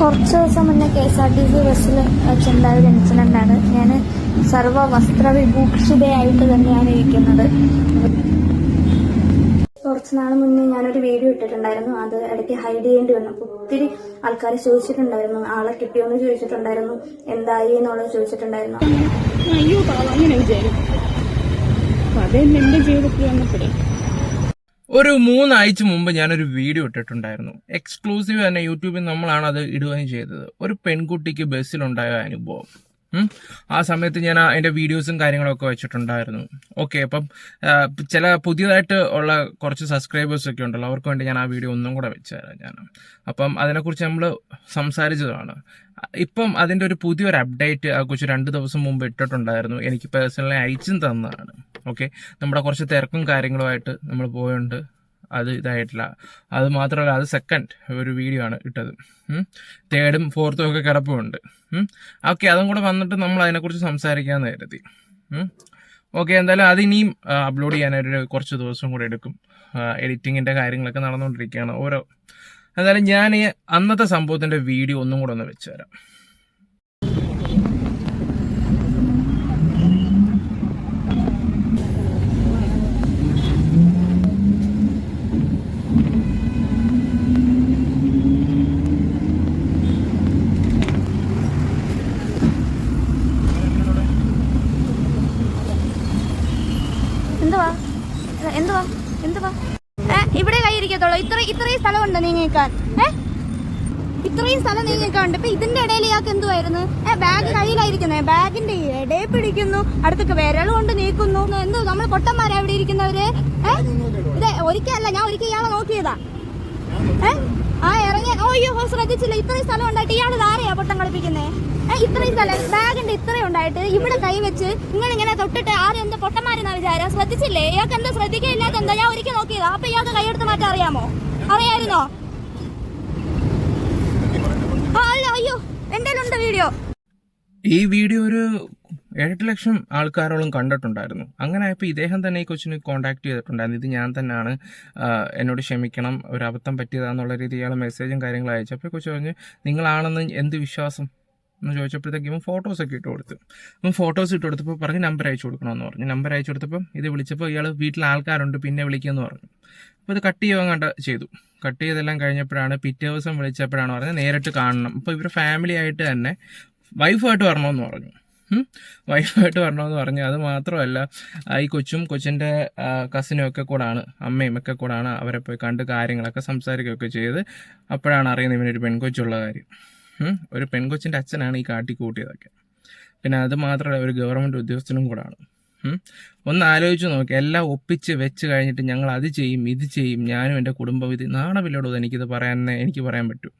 കുറച്ച് ദിവസം മുന്നേ K S R T C ബസ്സിൽ ചെണ്ടായ ഒരു ഇൻസിഡന്റ് ആണ് ഞാൻ സർവ വസ്ത്രവിഭൂഷിതയായിട്ട് തന്നെയാണ് ഇരിക്കുന്നത്. കുറച്ച് നാൾ മുന്നേ ഞാനൊരു വീഡിയോ ഇട്ടിട്ടുണ്ടായിരുന്നു. അത് ഇടയ്ക്ക് ഹൈഡ് ചെയ്യേണ്ടി വന്നു. ഒത്തിരി ആൾക്കാർ ചോദിച്ചിട്ടുണ്ടായിരുന്നു. ആളെ കിട്ടിയോന്ന് ചോദിച്ചിട്ടുണ്ടായിരുന്നു. എന്തായി എന്നുള്ളത് ചോദിച്ചിട്ടുണ്ടായിരുന്നു. അയ്യോ അങ്ങനെ വിചാരിക്കും. അതെന്നെ ജീവിതത്തിൽ വന്നപ്പോഴേ. ഒരു മൂന്നാഴ്ച മുമ്പ് ഞാനൊരു വീഡിയോ ഇട്ടിട്ടുണ്ടായിരുന്നു എക്സ്ക്ലൂസീവ് തന്നെ യൂട്യൂബിൽ നമ്മളാണ് അത് ഇടുകയും ചെയ്തത് ഒരു പെൺകുട്ടിക്ക് ബസ്സിലുണ്ടായ അനുഭവം. ആ സമയത്ത് ഞാൻ അതിന്റെ വീഡിയോസും കാര്യങ്ങളൊക്കെ വെച്ചിട്ടുണ്ടായിരുന്നു. ഓക്കെ അപ്പം ചില പുതിയതായിട്ട് ഉള്ള കുറച്ച് സബ്സ്ക്രൈബേഴ്സ് ഒക്കെ ഉണ്ടല്ലോ അവർക്ക് വേണ്ടി ഞാൻ ആ വീഡിയോ ഒന്നും കൂടെ വെച്ചുതരാം ഞാൻ അപ്പം അതിനെക്കുറിച്ച് നമ്മൾ സംസാരിച്ചതാണ്. ഇപ്പം അതിന്റെ ഒരു പുതിയൊരു അപ്ഡേറ്റ് ആ കുറിച്ച് രണ്ട് ദിവസം മുമ്പ് ഇട്ടിട്ടുണ്ടായിരുന്നു. എനിക്ക് പേഴ്സണലി അയച്ചും തന്നതാണ്. ഓക്കെ നമ്മുടെ കുറച്ച് തിരക്കും കാര്യങ്ങളുമായിട്ട് നമ്മൾ പോയുണ്ട് അത് ഇതായിട്ടില്ല. അത് മാത്രമല്ല അത് സെക്കൻഡ് ഒരു വീഡിയോ ആണ് ഇട്ടത്. തേർഡും ഫോർത്തും ഒക്കെ കിടപ്പുണ്ട്. ഓക്കെ അതും കൂടെ വന്നിട്ട് നമ്മൾ അതിനെക്കുറിച്ച് സംസാരിക്കാൻ കരുതി. ഓക്കെ എന്തായാലും അത് ഇനിയും അപ്ലോഡ് ചെയ്യാനൊരു കുറച്ച് ദിവസം കൂടെ എടുക്കും. എഡിറ്റിങ്ങിന്റെ കാര്യങ്ങളൊക്കെ നടന്നുകൊണ്ടിരിക്കുകയാണ്. ഓരോ എന്തായാലും ഞാൻ അന്നത്തെ സംഭവത്തിന്റെ വീഡിയോ ഒന്നും കൂടെ ഒന്ന് വെച്ച് തരാം എന്തുവാ എന്തുവാ എന്തുവാ ഏ ഇവിടെ കൈ ഇരിക്കത്തുള്ളൂ. ഇത്ര ഇത്രയും സ്ഥലമുണ്ട് നീങ്ങിക്കാൻ. ഏ? ഇത്രയും സ്ഥലം നീങ്ങിക്കാണ്ട് ഇപ്പൊ ഇതിന്റെ ഇടയിൽ ഇയാൾക്ക് എന്തുവായിരുന്നു? ബാഗ് കയ്യിലായിരിക്കുന്നേ. ബാഗിന്റെ ഇടയിൽ പിടിക്കുന്നു. അടുത്തൊക്കെ വിരൽ കൊണ്ട് നീക്കുന്നു. എന്തോ നമ്മൾ പൊട്ടന്മാരാ ഇവിടെ ഇരിക്കുന്നവര്? ഏ? ഇത് ഒരിക്കലല്ല ഞാൻ ഒരിക്കൽ ഇയാളെ നോക്കിയതാ. ആ ഇറങ്ങി ഓ, അയ്യോ ഓ, ശ്രദ്ധിച്ചില്ല. ഇത്രയും സ്ഥലം ഉണ്ടായിട്ട് ഇയാൾ ധാരയാ പൊട്ടം കളിപ്പിക്കുന്നേ? ഇത്രയും സ്ഥലം ബാഗിന്റെ ഇത്രയും ഉണ്ടായിട്ട് ഇവിടെ കൈ വെച്ച് നിങ്ങൾ ഇങ്ങനെ തൊട്ടിട്ട് ആരും എന്താ പൊട്ടന്മാരെന്നാ വിചാരം ശ്രദ്ധിച്ചില്ലേ? ഇയാൾക്ക് എന്താ ശ്രദ്ധിക്കാത്ത എന്താ? ഞാൻ ഒരിക്കൽ നോക്കിയത്. അപ്പൊ ഇയാൾക്ക് കൈയെടുത്ത് മാറ്റാൻ അറിയാമോ? അറിയായിരുന്നോ? അയ്യോ ഉണ്ട് വീഡിയോ. ഈ വീഡിയോ ഒരു എട്ട് ലക്ഷം ആൾക്കാരോളം കണ്ടിട്ടുണ്ടായിരുന്നു. അങ്ങനെ ആയപ്പോൾ ഇദ്ദേഹം തന്നെ ഈ കൊച്ചിന് കോൺടാക്ട് ചെയ്തിട്ടുണ്ടായിരുന്നു. ഇത് ഞാൻ തന്നെയാണ് എന്നോട് ക്ഷമിക്കണം ഒരു അബദ്ധം പറ്റിയതാന്നുള്ള രീതിയിൽ ഇയാൾ മെസ്സേജും കാര്യങ്ങളും അയച്ചപ്പോൾ കൊച്ചു പറഞ്ഞു നിങ്ങളാണെന്ന് എന്ത് വിശ്വാസം? എന്ന് ചോദിച്ചപ്പോഴത്തേക്കും ഫോട്ടോസ് ഫോട്ടോസൊക്കെ ഇട്ട് കൊടുത്തു. അപ്പം ഫോട്ടോസ് ഇട്ട് കൊടുത്തപ്പോൾ പറഞ്ഞ് നമ്പർ അയച്ചു കൊടുക്കണമെന്ന് പറഞ്ഞു. നമ്പർ അയച്ചു കൊടുത്തപ്പോൾ ഇത് വിളിച്ചപ്പോൾ ഇയാൾ വീട്ടിൽ ആൾക്കാരുണ്ട് പിന്നെ വിളിക്കുമെന്ന് പറഞ്ഞു. അപ്പോൾ ഇത് കട്ട് ചെയ്യുവാൻ കണ്ട ചെയ്തു. കട്ട് ചെയ്തെല്ലാം കഴിഞ്ഞപ്പോഴാണ് പിറ്റേ ദിവസം വിളിച്ചപ്പോഴാണ് പറഞ്ഞത് നേരിട്ട് കാണണം. അപ്പോൾ ഇവരുടെ ഫാമിലി ആയിട്ട് തന്നെ വൈഫായിട്ട് വരണമെന്ന് പറഞ്ഞു. വൈഫായിട്ട് വരണമെന്ന് പറഞ്ഞു അത് മാത്രമല്ല ഈ കൊച്ചും കൊച്ചിന്റെ കസിനും ഒക്കെ കൂടാണ് അമ്മയും ഒക്കെ കൂടാണ് അവരെ പോയി കണ്ട് കാര്യങ്ങളൊക്കെ സംസാരിക്കുകയൊക്കെ ചെയ്ത് അപ്പോഴാണ് അറിയുന്നത് ഇവനൊരു പെൺകൊച്ചുള്ള കാര്യം. ഒരു പെൺകൊച്ചിന്റെ അച്ഛനാണ് ഈ കാട്ടിക്കൂട്ടിയതൊക്കെ. പിന്നെ അത് മാത്രമല്ല ഒരു ഗവൺമെന്റ് ഉദ്യോഗസ്ഥനും കൂടാണ്. ഒന്ന് ആലോചിച്ച് നോക്കി എല്ലാം ഒപ്പിച്ച് വെച്ച് കഴിഞ്ഞിട്ട് ഞങ്ങൾ അത് ചെയ്യും ഇത് ചെയ്യും ഞാനും എന്റെ കുടുംബം ഇത് നാണമില്ലോടോ എനിക്കിത് പറയാൻ എനിക്ക് പറയാൻ പറ്റൂ.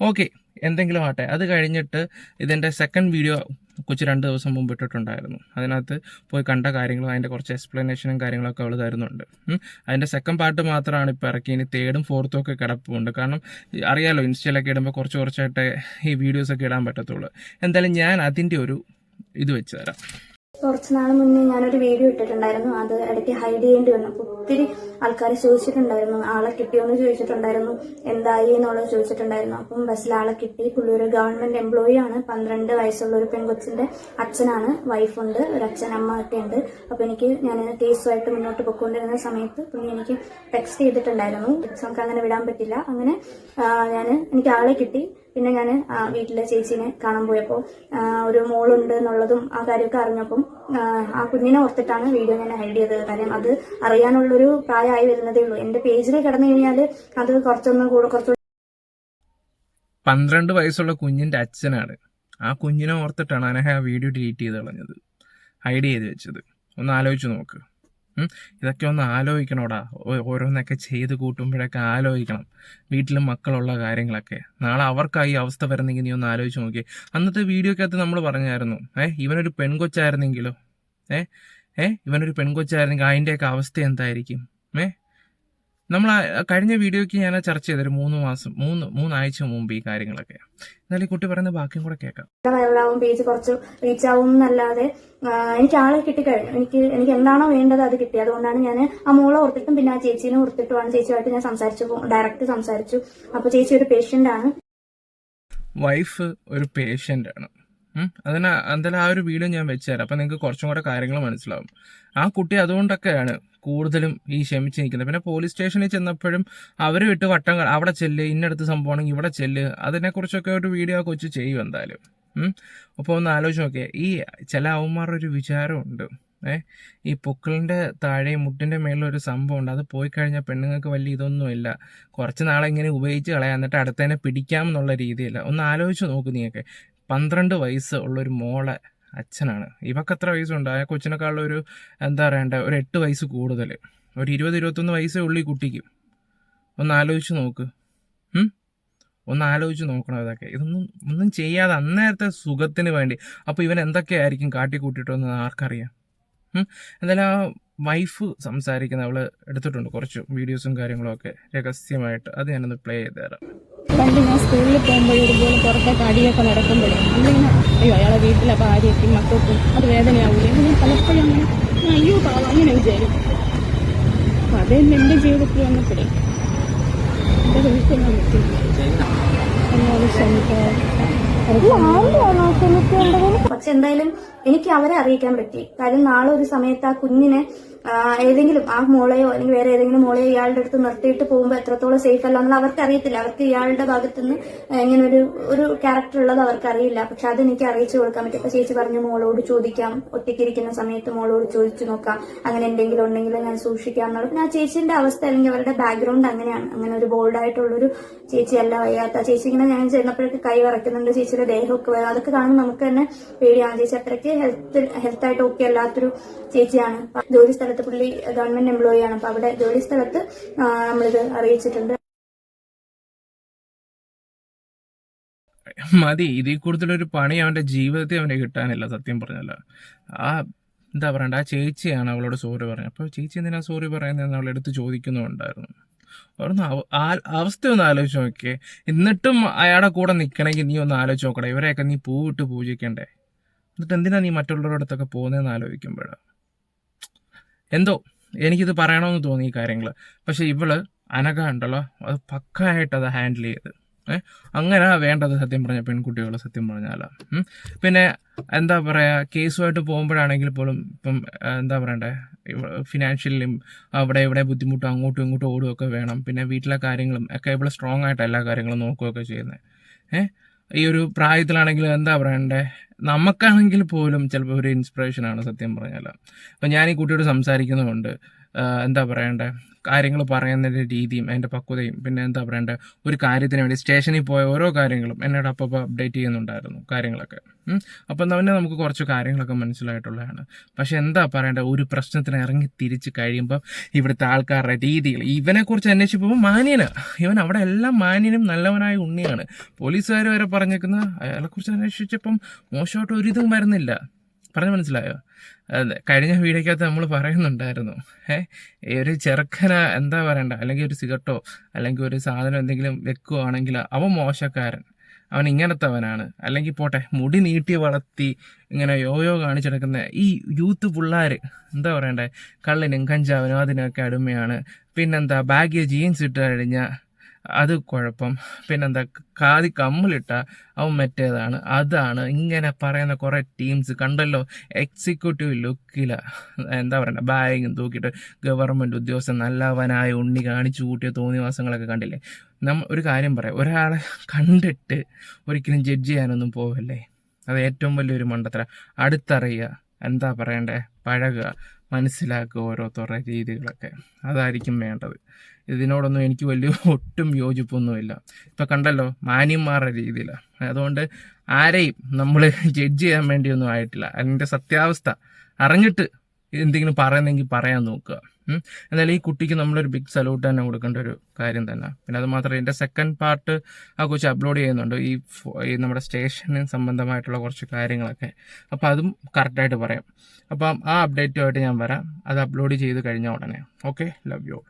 ഓക്കെ. എന്തെങ്കിലും ആട്ടെ അത് കഴിഞ്ഞിട്ട് ഇതിന്റെ സെക്കൻഡ് വീഡിയോ കൊച്ചു രണ്ട് ദിവസം മുമ്പ് ഇട്ടിട്ടുണ്ടായിരുന്നു. അതിനകത്ത് പോയി കണ്ട കാര്യങ്ങളും അതിന്റെ കുറച്ച് എക്സ്പ്ലനേഷനും കാര്യങ്ങളൊക്കെ അവൾ തരുന്നുണ്ട്. അതിന്റെ സെക്കൻഡ് പാർട്ട് മാത്രമാണ് ഇപ്പോൾ ഇറക്കി. ഇനി തേർഡും ഫോർത്തും ഒക്കെ കിടപ്പുണ്ട്. കാരണം അറിയാലോ ഇൻസ്റ്റയിലൊക്കെ ഇടുമ്പോൾ കുറച്ച് കുറച്ചായിട്ട് ഈ വീഡിയോസൊക്കെ ഇടാൻ പറ്റത്തുള്ളൂ. എന്തായാലും ഞാൻ അതിന്റെ ഒരു ഇത് വെച്ച് തരാം. കുറച്ച് നാൾ മുന്നേ ഞാനൊരു വീഡിയോ ഇട്ടിട്ടുണ്ടായിരുന്നു. അത് ഇടയ്ക്ക് ഹൈഡ് ചെയ്യേണ്ടി വന്നു ഒത്തിരി ആൾക്കാർ ചോദിച്ചിട്ടുണ്ടായിരുന്നു. ആളെ കിട്ടിയോന്ന് ചോദിച്ചിട്ടുണ്ടായിരുന്നു. എന്തായി എന്നുള്ളത് ചോദിച്ചിട്ടുണ്ടായിരുന്നു. അപ്പം ബസ്സിൽ ആളെ കിട്ടി. പുള്ളി ഒരു ഗവൺമെന്റ് എംപ്ലോയി ആണ്. പന്ത്രണ്ട് വയസ്സുള്ള ഒരു പെൺകൊച്ചിന്റെ അച്ഛനാണ്. വൈഫുണ്ട് ഒരു അച്ഛൻ അമ്മ ഒക്കെ ഉണ്ട്. അപ്പോൾ എനിക്ക് ഞാൻ കേസുമായിട്ട് മുന്നോട്ട് പൊയ്ക്കൊണ്ടിരുന്ന സമയത്ത് പുള്ളി എനിക്ക് ടെക്സ്റ്റ് ചെയ്തിട്ടുണ്ടായിരുന്നു. നമുക്ക് അങ്ങനെ വിടാൻ പറ്റില്ല. അങ്ങനെ ഞാൻ എനിക്ക് ആളെ കിട്ടി. പിന്നെ ഞാൻ വീട്ടിലെ ചേച്ചീനെ കാണാൻ പോയപ്പോൾ ഒരു മോളുണ്ട് എന്നുള്ളതും ആ കാര്യമൊക്കെ അറിഞ്ഞപ്പം ആ, കുഞ്ഞിനെ ഓർത്തിട്ടാണ് വീഡിയോ ഞാൻ ഹൈഡ് ചെയ്തത്. കാര്യം അത് അറിയാനുള്ളൊരു പ്രായമായി വരുന്നതേ ഉള്ളൂ. എന്റെ പേജിൽ കിടന്നു കഴിഞ്ഞാൽ അത് കുറച്ചൊന്ന് കൂടെ കുറച്ചുകൂടി പന്ത്രണ്ട് വയസ്സുള്ള കുഞ്ഞിന്റെ അച്ഛനാണ്. ആ കുഞ്ഞിനെ ഓർത്തിട്ടാണ് അനഹ ആ വീഡിയോ ഡിലീറ്റ് ചെയ്ത് കളഞ്ഞത്. ഹൈഡ് ചെയ്ത് വെച്ചത്. ഒന്ന് ആലോചിച്ച് നോക്ക്. ഇതൊക്കെ ഒന്ന് ആലോചിക്കണോടാ. ഓരോന്നൊക്കെ ചെയ്ത് കൂട്ടുമ്പോഴൊക്കെ ആലോചിക്കണം. വീട്ടിലും മക്കളുള്ള കാര്യങ്ങളൊക്കെ. നാളെ അവർക്കായി അവസ്ഥ വരുന്നെങ്കിൽ നീ ഒന്ന് ആലോചിച്ച് നോക്കിയേ. അന്നത്തെ വീഡിയോക്കകത്ത് നമ്മൾ പറഞ്ഞായിരുന്നു ഏ ഇവനൊരു പെൺകൊച്ചായിരുന്നെങ്കിലോ? ഏ ഏ ഇവനൊരു പെൺകൊച്ചായിരുന്നെങ്കിൽ അതിന്റെയൊക്കെ അവസ്ഥ എന്തായിരിക്കും? ഏ നമ്മൾ കഴിഞ്ഞ വീഡിയോയ്ക്ക് ഞാൻ ചർച്ച ചെയ്തൊരു മൂന്ന് മാസം മൂന്ന് മൂന്നാഴ്ച മുമ്പ് ഈ കാര്യങ്ങളൊക്കെ. എന്നാലും ഈ കുട്ടി പറയുന്ന ബാക്കിയും കൂടെ കേൾക്കാം വൈറലാവും പേജ് കുറച്ച് റീച്ച് ആവും എന്നല്ലാതെ എനിക്ക് ആളെ കിട്ടിക്കഴിഞ്ഞു എനിക്ക് എനിക്ക് എന്താണോ വേണ്ടത് അത് കിട്ടി. അതുകൊണ്ടാണ് ഞാൻ ആ മോളെ ഓർത്തിട്ടും പിന്നെ ആ ചേച്ചീനെ ഓർത്തിട്ടുമാണ് ചേച്ചിയുമായിട്ട് ഞാൻ സംസാരിച്ചു ഡയറക്റ്റ് സംസാരിച്ചു. അപ്പൊ ചേച്ചി ഒരു പേഷ്യന്റ് ആണ്. വൈഫ് ഒരു പേഷ്യന്റ് ആണ്. അതിന് എന്തായാലും ആ ഒരു വീഡിയോ ഞാൻ വെച്ചുതരാം അപ്പം നിങ്ങൾക്ക് കുറച്ചും കൂടെ കാര്യങ്ങൾ മനസ്സിലാവും. ആ കുട്ടി അതുകൊണ്ടൊക്കെയാണ് കൂടുതലും ഈ ക്ഷമിച്ച് നിൽക്കുന്നത്. പിന്നെ പോലീസ് സ്റ്റേഷനിൽ ചെന്നപ്പോഴും അവർ വിട്ട് വട്ടം അവിടെ ചെല്ല് ഇന്നടുത്ത് സംഭവമാണെങ്കിൽ ഇവിടെ ചെല്ല്. അതിനെക്കുറിച്ചൊക്കെ ഒരു വീഡിയോ കൊച്ചു ചെയ്യും എന്തായാലും. അപ്പോൾ ഒന്ന് ആലോചിച്ച് നോക്കിയേ. ഈ ചില അവന്മാരുടെ ഒരു വിചാരമുണ്ട്. ഏ? ഈ പൊക്കിളിന്റെ താഴെ മുട്ടിന്റെ മേളിൽ ഒരു സംഭവം ഉണ്ട് അത് പോയി കഴിഞ്ഞാൽ പെണ്ണുങ്ങൾക്ക് വലിയ ഇതൊന്നുമില്ല. കുറച്ച് നാളെ ഇങ്ങനെ ഉപയോഗിച്ച് കളയാം. എന്നിട്ട് അടുത്തതിനെ പിടിക്കാം എന്നുള്ള രീതിയില്ല. ഒന്ന് ആലോചിച്ച് നോക്ക് നീയൊക്കെ. പന്ത്രണ്ട് വയസ്സ് ഉള്ളൊരു മോളെ അച്ഛനാണ്. ഇവക്ക് എത്ര വയസ്സുണ്ട്? ആ കൊച്ചിനെക്കാളൊരു എന്താ പറയണ്ടേ ഒരു എട്ട് വയസ്സ് കൂടുതൽ. ഒരു ഇരുപത് ഇരുപത്തൊന്ന് വയസ്സേ ഉള്ളൂ ഈ കുട്ടിക്ക്. ഒന്ന് ആലോചിച്ച് നോക്ക്. ഒന്ന് ആലോചിച്ച് നോക്കണം ഇതൊക്കെ. ഇതൊന്നും ഒന്നും ചെയ്യാതെ അന്നേരത്തെ സുഖത്തിന് വേണ്ടി. അപ്പോൾ ഇവൻ എന്തൊക്കെയായിരിക്കും കാട്ടിക്കൂട്ടിയിട്ടൊന്ന് ആർക്കറിയാം? എന്തായാലും ആ വൈഫ് സംസാരിക്കുന്ന അവൾ എടുത്തിട്ടുണ്ട് കുറച്ച് വീഡിയോസും കാര്യങ്ങളും ഒക്കെ രഹസ്യമായിട്ട്. അത് ഞാനൊന്ന് പ്ലേ ചെയ്ത് തരാം. പണ്ട് ഞാൻ സ്കൂളിൽ പോകുമ്പോഴും ഇതുപോലെ പുറത്തൊക്കെ അടിയൊക്കെ നടക്കുമ്പോഴേ നമ്മളിങ്ങനെ അയ്യോ അയാളെ വീട്ടിലെ ഭാര്യയ്ക്കും മക്കൾക്കും അത് വേദനയാവില്ല ഞാൻ പലപ്പോഴും അങ്ങനെ അയ്യോ പാവം അങ്ങനെ വിചാരിക്കും. അപ്പം അതേ എന്റെ ജീവിതത്തിൽ വന്നപ്പോഴേ. എന്റെ വീട്ടിൽ പറ്റില്ല എന്നോട് ക്ഷമിക്കാൻ പക്ഷെ എന്തായാലും എനിക്ക് അവരെ അറിയിക്കാൻ പറ്റി. കാര്യം നാളെ ഒരു സമയത്ത് ആ കുഞ്ഞിനെ ഏതെങ്കിലും ആ മോളെയോ അല്ലെങ്കിൽ വേറെ ഏതെങ്കിലും മോളെയോ ഇയാളുടെ അടുത്ത് നിർത്തിയിട്ട് പോകുമ്പോൾ എത്രത്തോളം സേഫ് അല്ല എന്നുള്ള അവർക്ക് അറിയത്തില്ല. അവർക്ക് ഇയാളുടെ ഭാഗത്തുനിന്ന് ഇങ്ങനെ ഒരു ഒരു ക്യാരക്ടർ ഉള്ളത് അവർക്ക് അറിയില്ല. പക്ഷെ അത് എനിക്ക് അറിയിച്ചു കൊടുക്കാൻ പറ്റും. അപ്പൊ ചേച്ചി പറഞ്ഞു മോളോട് ചോദിക്കാം. ഒറ്റയ്ക്കിരിക്കുന്ന സമയത്ത് മോളോട് ചോദിച്ചു നോക്കാം. അങ്ങനെ എന്തെങ്കിലും ഉണ്ടെങ്കിൽ ഞാൻ സൂക്ഷിക്കാം എന്നുള്ളത് പിന്നെ ആ ചേച്ചിന്റെ അവസ്ഥ അല്ലെങ്കിൽ അവരുടെ ബാക്ക്ഗ്രൗണ്ട് അങ്ങനെയാണ്. അങ്ങനെ ഒരു ബോൾഡായിട്ടുള്ളൊരു ചേച്ചി അല്ല വയ്യാത്ത ചേച്ചി. ഇങ്ങനെ ഞാൻ ചെന്നപ്പോഴൊക്കെ കൈ വറക്കുന്നുണ്ട് ചേച്ചിയുടെ ദേഹമൊക്കെ അതൊക്കെ കാണുമ്പോൾ നമുക്ക് തന്നെ പേടിയാണ്. ചേച്ചി അത്രയ്ക്ക് ഹെൽത്ത് ഹെൽത്ത് ആയിട്ട് ഓക്കെ അല്ലാത്തൊരു ചേച്ചിയാണ്. ജോലി സ്ഥലത്ത് പുള്ളി ഗവൺമെന്റ് എംപ്ലോയി ആണ്. അപ്പൊ അവിടെ ജോലി സ്ഥലത്ത് നമ്മളിത് അറിയിച്ചിട്ടുണ്ട്. മതി. ഇതിൽ കൂടുതലൊരു പണി അവന്റെ ജീവിതത്തെ അവന് കിട്ടാനില്ല. സത്യം പറഞ്ഞല്ല ആ എന്താ പറയണ്ട? ആ ചേച്ചിയാണ് അവളോട് സോറി പറഞ്ഞത്. അപ്പോൾ ചേച്ചി എന്തിനാ സോറി പറയുന്നതെന്ന് അവളെടുത്ത് ചോദിക്കുന്നുണ്ടായിരുന്നു. അവിടുന്ന് അവ- അവസ്ഥ ഒന്ന് ആലോചിച്ച് നോക്കിയേ. എന്നിട്ടും അയാളുടെ കൂടെ നിൽക്കണമെങ്കിൽ നീ ഒന്ന് ആലോചിച്ച് നോക്കണം ഇവരെയൊക്കെ നീ പൂവിട്ട് പൂജിക്കണ്ടേ? എന്നിട്ട് എന്തിനാ നീ മറ്റുള്ളവരുടെ അടുത്തൊക്കെ പോകുന്നതെന്ന് ആലോചിക്കുമ്പോഴാണ് എന്തോ എനിക്കിത് പറയണമെന്ന് തോന്നി ഈ കാര്യങ്ങൾ പക്ഷെ ഇവൾ അനഘ ഉണ്ടല്ലോ. അത് പക്കായിട്ട് അത് ഹാൻഡിൽ ചെയ്ത്. അങ്ങനെ വേണ്ടത് സത്യം പറഞ്ഞ പെൺകുട്ടികൾ സത്യം പറഞ്ഞാൽ പിന്നെ എന്താ പറയുക കേസുമായിട്ട് പോകുമ്പോഴാണെങ്കിൽ പോലും ഇപ്പം എന്താ പറയണ്ടേ ഫിനാൻഷ്യലിയും അവിടെ ഇവിടെ ബുദ്ധിമുട്ടും അങ്ങോട്ടും ഇങ്ങോട്ടും ഓടുകയൊക്കെ വേണം. പിന്നെ വീട്ടിലെ കാര്യങ്ങളും ഒക്കെ ഇവിടെ സ്ട്രോങ് ആയിട്ട് എല്ലാ കാര്യങ്ങളും നോക്കുകയൊക്കെ ചെയ്യുന്നത് ഏഹ് ഈ ഒരു പ്രായത്തിലാണെങ്കിൽ എന്താ പറയണ്ടേ നമുക്കാണെങ്കിൽ പോലും ചിലപ്പോൾ ഒരു ഇൻസ്പിറേഷനാണ് സത്യം പറഞ്ഞാൽ അപ്പം ഞാൻ ഈ കുട്ടിയോട് സംസാരിക്കുന്നതുകൊണ്ട് എന്താ പറയണ്ടേ? കാര്യങ്ങൾ പറയുന്നതിന്റെ രീതിയും അതിന്റെ പക്വതയും പിന്നെ എന്താ പറയണ്ടേ? ഒരു കാര്യത്തിന് വേണ്ടി സ്റ്റേഷനിൽ പോയ ഓരോ കാര്യങ്ങളും എന്നോട് അപ്പോൾ അപ്ഡേറ്റ് ചെയ്യുന്നുണ്ടായിരുന്നു കാര്യങ്ങളൊക്കെ. അപ്പം തന്നെ നമുക്ക് കുറച്ച് കാര്യങ്ങളൊക്കെ മനസ്സിലായിട്ടുള്ളതാണ്. പക്ഷെ എന്താ പറയണ്ടേ? ഒരു പ്രശ്നത്തിന് ഇറങ്ങി തിരിച്ച് കഴിയുമ്പോൾ ഇവിടുത്തെ ആൾക്കാരുടെ രീതികൾ ഇവനെക്കുറിച്ച് അന്വേഷിച്ചപ്പോൾ മാന്യന്. ഇവൻ അവിടെ എല്ലാം മാന്യനും നല്ലവനായ ഉണ്ണിയാണ്. പോലീസുകാർ വരെ പറഞ്ഞേക്കുന്നത് അയാളെക്കുറിച്ച് അന്വേഷിച്ചപ്പം മോശമായിട്ട് ഒരിതും വരുന്നില്ല. പറഞ്ഞു മനസ്സിലായോ? കഴിഞ്ഞ വീഡിയോക്കകത്ത് നമ്മൾ പറയുന്നുണ്ടായിരുന്നു. ഏഹ് ഒരു ചെറുക്കന എന്താ പറയണ്ട? അല്ലെങ്കിൽ ഒരു സിഗരറ്റോ അല്ലെങ്കിൽ ഒരു സാധനം എന്തെങ്കിലും വെക്കുവാണെങ്കിൽ അവൻ മോശക്കാരൻ. അവൻ ഇങ്ങനത്തെവനാണ്. അല്ലെങ്കിൽ പോട്ടെ മുടി നീട്ടി വളർത്തി ഇങ്ങനെ യോയോ കാണിച്ചെടുക്കുന്ന ഈ യൂത്ത് പിള്ളേർ എന്താ പറയണ്ടേ? കള്ളിനും കഞ്ചാവിനും അതിനൊക്കെ അടിമയാണ്. പിന്നെന്താ ബാഗിയ ജീൻസ് ഇട്ട് കഴിഞ്ഞാൽ അത് കുഴപ്പം. പിന്നെന്താ കാതി കമ്മിലിട്ട അവൻ മറ്റേതാണ്. അതാണ് ഇങ്ങനെ പറയുന്ന കുറേ ടീംസ് കണ്ടല്ലോ എക്സിക്യൂട്ടീവ് ലുക്കില എന്താ പറയണ്ട ബാഗും തൂക്കിയിട്ട് ഗവൺമെന്റ് ഉദ്യോഗസ്ഥൻ നല്ലവനായ ഉണ്ണി കാണിച്ചു കൂട്ടിയ തോന്നിവാസങ്ങളൊക്കെ കണ്ടില്ലേ? നമ്മ ഒരു കാര്യം പറയാം. ഒരാളെ കണ്ടിട്ട് ഒരിക്കലും ജഡ്ജ് ചെയ്യാനൊന്നും പോവല്ലേ? അത് ഏറ്റവും വലിയൊരു മണ്ടത്തര. അടുത്തറിയുക. എന്താ പറയണ്ടേ പഴകുക. മനസ്സിലാക്കുക ഓരോരുത്തരുടെ രീതികളൊക്കെ. അതായിരിക്കും വേണ്ടത്. ഇതിനോടൊന്നും എനിക്ക് വലിയ ഒട്ടും യോജിപ്പൊന്നുമില്ല. ഇപ്പം കണ്ടല്ലോ മാന്യന്മാരുടെ രീതിയിലാണ് അതുകൊണ്ട് ആരെയും നമ്മൾ ജഡ്ജ് ചെയ്യാൻ വേണ്ടിയൊന്നും ആയിട്ടില്ല. അതിന്റെ സത്യാവസ്ഥ അറിഞ്ഞിട്ട് എന്തെങ്കിലും പറയുന്നെങ്കിൽ പറയാൻ നോക്കുക. എന്നാൽ ഈ കുട്ടിക്ക് നമ്മളൊരു ബിഗ് സല്യൂട്ട് തന്നെ കൊടുക്കേണ്ട ഒരു കാര്യം തന്നെ. പിന്നെ അത് മാത്രമല്ല എന്റെ സെക്കൻഡ് പാർട്ട് ആ കൊച്ചു അപ്ലോഡ് ചെയ്യുന്നുണ്ട്. ഈ ഈ നമ്മുടെ സ്റ്റേഷന് സംബന്ധമായിട്ടുള്ള കുറച്ച് കാര്യങ്ങളൊക്കെ. അപ്പോൾ അതും കറക്റ്റായിട്ട് പറയാം. അപ്പം ആ അപ്ഡേറ്റുമായിട്ട് ഞാൻ വരാം. അത് അപ്ലോഡ് ചെയ്ത് കഴിഞ്ഞ ഉടനെ. Okay love you